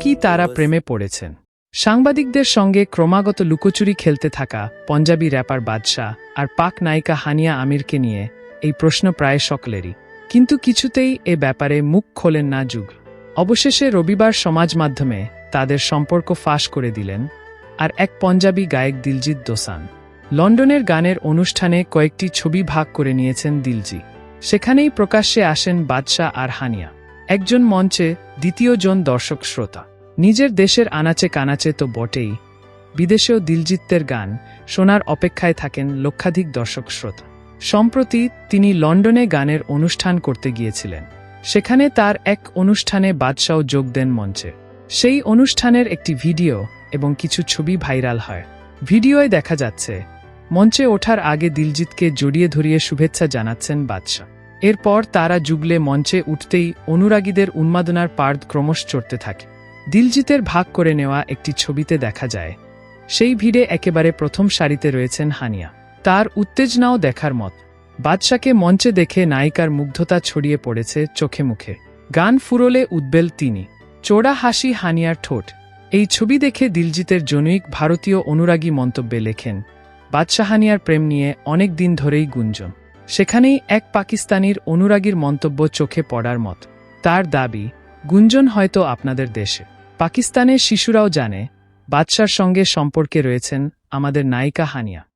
কি তারা প্রেমে পড়েছেন? সাংবাদিকদের সঙ্গে ক্রমাগত লুকোচুরি খেলতে থাকা পঞ্জাবি র্যাপার বাদশাহ আর পাক নায়িকা হানিয়া আমিরকে নিয়ে এই প্রশ্ন প্রায় সকলেরই। কিন্তু কিছুতেই এ ব্যাপারে মুখ খোলেন না যুগ। অবশেষে রবিবার সমাজ মাধ্যমে তাদের সম্পর্ক ফাঁস করে দিলেন আর এক পঞ্জাবি গায়ক দিলজিৎ দোসান। লন্ডনের গানের অনুষ্ঠানে কয়েকটি ছবি ভাগ করে নিয়েছেন দিলজি। সেখানেই প্রকাশ্যে আসেন বাদশাহ আর হানিয়া। একজন মঞ্চে দ্বিতীয়জন দর্শক শ্রোতা। নিজের দেশের আনাচে কানাচে তো বটেই। বিদেশেও দিলজিত্তের গান শোনার অপেক্ষায় থাকেন লক্ষাধিক দর্শক শ্রোতা। সম্প্রতি তিনি লন্ডনে গানের অনুষ্ঠান করতে গিয়েছিলেন। সেখানে তার এক অনুষ্ঠানে বাদশাহ যোগ দেন মঞ্চে। সেই অনুষ্ঠানের একটি ভিডিও এবং কিছু ছবি ভাইরাল হয়। ভিডিওয় দেখা যাচ্ছে, মঞ্চে ওঠার আগে দিলজিৎকে জড়িয়ে ধরিয়ে শুভেচ্ছা জানাচ্ছেন বাদশাহ। এরপর তারা যুগলে মঞ্চে উঠতেই অনুরাগীদের উন্মাদনার পার্দ ক্রমশ চড়তে থাকে। দিলজিতের ভাগ করে নেওয়া একটি ছবিতে দেখা যায়। সেই ভিড়ে একেবারে প্রথম সারিতে রয়েছেন হানিয়া। তার উত্তেজনাও দেখার মত। বাদশাকে মঞ্চে দেখে নায়িকার মুগ্ধতা ছড়িয়ে পড়েছে চোখে মুখে। গান ফুরলে উদ্বেল তিনি। চোড়া হাসি হানিয়ার ঠোঁট। এই ছবি দেখে দিলজিতের জনৈক ভারতীয় অনুরাগী মন্তব্যে লেখেন বাদশাহানিয়ার প্রেম নিয়ে অনেক দিন ধরেই গুঞ্জন। সেখানেই এক পাকিস্তানির অনুরাগীর মন্তব্য চোখে পড়ার মত। তার দাবি, গুঞ্জন হয়তো আপনাদের দেশে। পাকিস্তানের শিশুরাও জানে, বাদশার সঙ্গে সম্পর্কে রয়েছেন আমাদের নায়িকা হানিয়া।